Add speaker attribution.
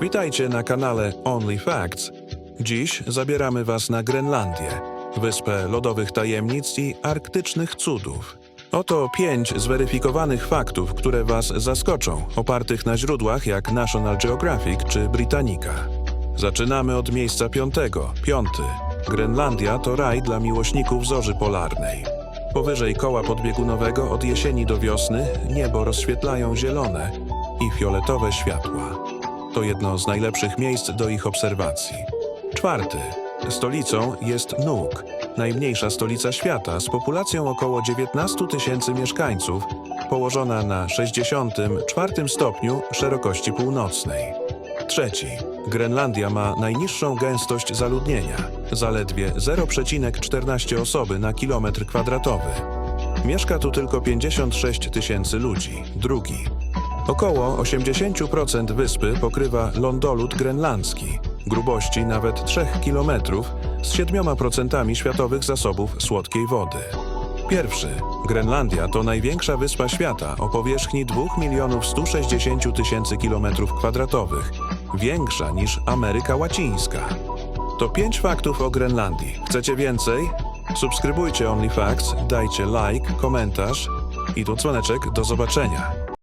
Speaker 1: Witajcie na kanale Only Facts. Dziś zabieramy Was na Grenlandię, wyspę lodowych tajemnic i arktycznych cudów. Oto pięć zweryfikowanych faktów, które Was zaskoczą, opartych na źródłach jak National Geographic czy Britannica. Zaczynamy od miejsca piątego. Piąty. Grenlandia to raj dla miłośników zorzy polarnej. Powyżej koła podbiegunowego od jesieni do wiosny niebo rozświetlają zielone i fioletowe światła. To jedno z najlepszych miejsc do ich obserwacji. Czwarty. Stolicą jest Nuuk, najmniejsza stolica świata z populacją około 19 tysięcy mieszkańców, położona na 64 stopniu szerokości północnej. Trzeci. Grenlandia ma najniższą gęstość zaludnienia, zaledwie 0,14 osoby na kilometr kwadratowy. Mieszka tu tylko 56 tysięcy ludzi. Drugi. Około 80% wyspy pokrywa lądolud grenlandzki, grubości nawet 3 km z 7% światowych zasobów słodkiej wody. Pierwszy. Grenlandia to największa wyspa świata o powierzchni 2 milionów 160 tysięcy kilometrów kwadratowych, większa niż Ameryka Łacińska. To pięć faktów o Grenlandii. Chcecie więcej? Subskrybujcie OnlyFacts, dajcie like, komentarz i tu dzwoneczek. Do zobaczenia.